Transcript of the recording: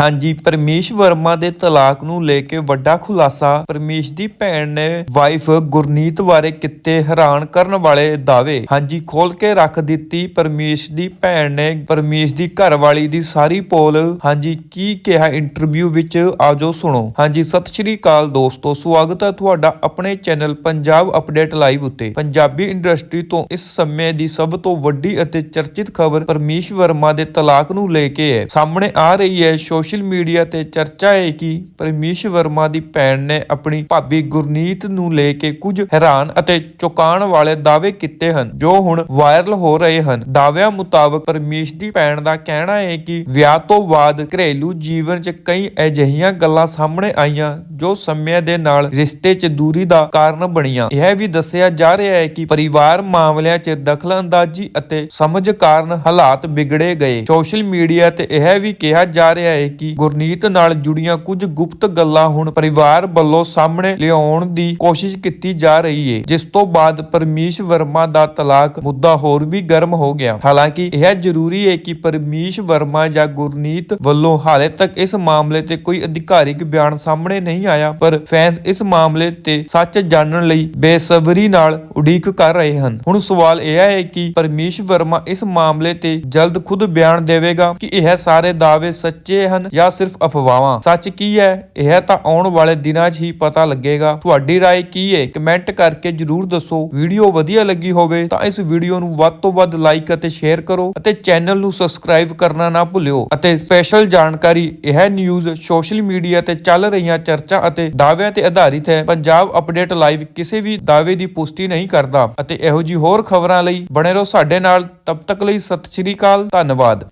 ਹਾਂਜੀ, ਪਰਮੇਸ਼ ਵਰਮਾ ਦੇ ਤਲਾਕ ਨੂੰ ਲੈ ਕੇ ਵੱਡਾ ਖੁਲਾਸਾ ਪਰਮੇਸ਼ ਦੀ ਭੈਣ ਨੇ ਵਾਈਫ ਗੁਰਨੀਤ ਬਾਰੇ ਕੀਤੇ ਹੈਰਾਨ ਕਰਨ ਵਾਲੇ ਦਾਅਵੇ। ਹਾਂਜੀ ਖੋਲ ਕੇ ਰੱਖ ਦਿੱਤੀ ਪਰਮੇਸ਼ ਦੀ ਭੈਣ ਨੇ। ਪਰਮੇਸ਼ ਦੀ ਘਰਵਾਲੀ ਦੀ ਸਾਰੀ ਪੋਲ। ਹਾਂਜੀ, ਕੀ ਕਿਹਾ ਇੰਟਰਵਿਊ ਵਿੱਚ? ਆਜੋ ਸੁਣੋ। ਹਾਂਜੀ, ਸਤਿ ਸ਼੍ਰੀ ਅਕਾਲ ਦੋਸਤੋ, ਸਵਾਗਤ ਹੈ ਤੁਹਾਡਾ ਆਪਣੇ ਚੈਨਲ ਪੰਜਾਬ ਅਪਡੇਟ ਲਾਈਵ ਉੱਤੇ। ਪੰਜਾਬੀ ਇੰਡਸਟਰੀ ਤੋਂ ਇਸ ਸਮੇਂ ਦੀ ਸਭ ਤੋਂ ਵੱਡੀ ਅਤੇ ਚਰਚਿਤ ਖਬਰ ਪਰਮੇਸ਼ ਵਰਮਾ ਦੇ ਤਲਾਕ ਨੂੰ ਲੈ ਕੇ ਹੈ। ਸਾਹਮਣੇ ਆ ਰਹੀ ਹੈ, ਸੋਸ਼ਲ ਸੋਸ਼ਲ ਮੀਡੀਆ ਤੇ ਚਰਚਾ ਹੈ ਕਿ ਪਰਮੇਸ਼ ਵਰਮਾ ਦੀ ਭੈਣ ਨੇ ਆਪਣੀ ਭਾਬੀ ਗੁਰਨੀਤ ਨੂੰ ਲੈ ਕੇ ਕੁਝ ਹੈਰਾਨ ਅਤੇ ਚੌਂਕਾਉਣ ਵਾਲੇ ਦਾਅਵੇ ਕੀਤੇ ਹਨ, ਜੋ ਹੁਣ ਵਾਇਰਲ ਹੋ ਰਹੇ ਹਨ। ਦਾਅਵਿਆਂ ਮੁਤਾਬਕ ਪਰਮੇਸ਼ ਦੀ ਭੈਣ ਦਾ ਕਹਿਣਾ ਹੈ ਕਿ ਵਿਆਹ ਤੋਂ ਬਾਅਦ ਘਰੇਲੂ ਜੀਵਨ 'ਚ ਕਈ ਅਜਿਹੀਆਂ ਗੱਲਾਂ ਸਾਹਮਣੇ ਆਈਆਂ, ਜੋ ਸਮੇਂ ਦੇ ਨਾਲ ਰਿਸ਼ਤੇ 'ਚ ਦੂਰੀ ਦਾ ਕਾਰਨ ਬਣੀਆਂ। ਇਹ ਵੀ ਦੱਸਿਆ ਜਾ ਰਿਹਾ ਹੈ ਕਿ ਪਰਿਵਾਰ ਮਾਮਲਿਆਂ 'ਚ ਦਖਲਅੰਦਾਜ਼ੀ ਅਤੇ ਸਮਝ ਕਾਰਨ ਹਾਲਾਤ ਵਿਗੜੇ ਗਏ। ਸੋਸ਼ਲ ਮੀਡੀਆ ਤੇ ਇਹ ਵੀ ਕਿਹਾ ਜਾ ਰਿਹਾ ਹੈ ਕਿ ਗੁਰਨੀਤ ਨਾਲ ਜੁੜੀਆਂ ਕੁਝ ਗੁਪਤ ਗੱਲਾਂ ਹੁਣ ਪਰਿਵਾਰ ਵੱਲੋਂ ਸਾਹਮਣੇ ਲਿਆਉਣ ਦੀ ਕੋਸ਼ਿਸ਼ ਕੀਤੀ ਜਾ ਰਹੀ ਹੈ ਜਿਸ ਤੋਂ ਬਾਅਦ ਪਰਮੇਸ਼ ਵਰਮਾ ਦਾ ਤਲਾਕ ਮੁੱਦਾ ਹੋਰ ਵੀ ਗਰਮ ਹੋ ਗਿਆ। ਹਾਲਾਂਕਿ ਇਹ ਜ਼ਰੂਰੀ ਹੈ ਕਿ ਪਰਮੇਸ਼ ਵਰਮਾ ਜਾਂ ਗੁਰਨੀਤ ਵੱਲੋਂ ਹਾਲੇ ਤੱਕ ਇਸ ਮਾਮਲੇ ਤੇ ਕੋਈ ਅਧਿਕਾਰਿਕ ਬਿਆਨ ਸਾਹਮਣੇ ਨਹੀਂ ਆਇਆ, ਪਰ ਫੈਨਸ ਇਸ ਮਾਮਲੇ ਤੇ ਸੱਚ ਜਾਣਨ ਲਈ ਬੇਸਬਰੀ ਨਾਲ ਉਡੀਕ ਕਰ ਰਹੇ ਹਨ। ਹੁਣ ਸਵਾਲ ਇਹ ਹੈ ਕਿ ਪਰਮੇਸ਼ ਵਰਮਾ ਇਸ ਮਾਮਲੇ ਤੇ ਜਲਦ ਖੁਦ ਬਿਆਨ ਦੇਵੇਗਾ ਕਿ ਇਹ ਸਾਰੇ ਦਾਅਵੇ ਸੱਚੇ ਹਨ ਹਨ ਜਾਂ ਸਿਰਫ ਅਫਵਾਹਾਂ ਸੱਚ ਕੀ ਹੈ ਇਹ ਤਾਂ ਆਉਣ ਵਾਲੇ ਦਿਨਾਂ 'ਚ ਹੀ ਪਤਾ ਲੱਗੇਗਾ ਤੁਹਾਡੀ رائے ਕੀ ਹੈ ਕਮੈਂਟ ਕਰਕੇ ਜਰੂਰ ਦੱਸੋ ਵੀਡੀਓ ਵਧੀਆ ਲੱਗੀ ਹੋਵੇ ਤਾਂ ਇਸ ਵੀਡੀਓ ਨੂੰ ਵੱਧ ਤੋਂ ਵੱਧ ਲਾਈਕ ਅਤੇ ਸ਼ੇਅਰ ਕਰੋ ਅਤੇ ਚੈਨਲ ਨੂੰ ਸਬਸਕ੍ਰਾਈਬ ਕਰਨਾ ਨਾ ਭੁੱਲਿਓ ਅਤੇ ਸਪੈਸ਼ਲ ਜਾਣਕਾਰੀ ਇਹ ਨਿਊਜ਼ ਸੋਸ਼ਲ ਮੀਡੀਆ ਤੇ ਚੱਲ ਰਹੀਆਂ ਚਰਚਾ ਅਤੇ ਦਾਅਵਿਆਂ ਤੇ ਆਧਾਰਿਤ ਹੈ ਪੰਜਾਬ ਅਪਡੇਟ ਲਾਈਵ ਕਿਸੇ ਵੀ ਦਾਅਵੇ ਦੀ ਪੁਸ਼ਟੀ ਨਹੀਂ ਕਰਦਾ ਅਤੇ ਇਹੋ ਜੀ ਹੋਰ ਖਬਰਾਂ ਲਈ ਬਣੇ ਰਹੋ ਸਾਡੇ ਨਾਲ ਤਬ ਤੱਕ ਲਈ ਸਤਿ ਸ਼੍ਰੀ ਅਕਾਲ ਧੰਨਵਾਦ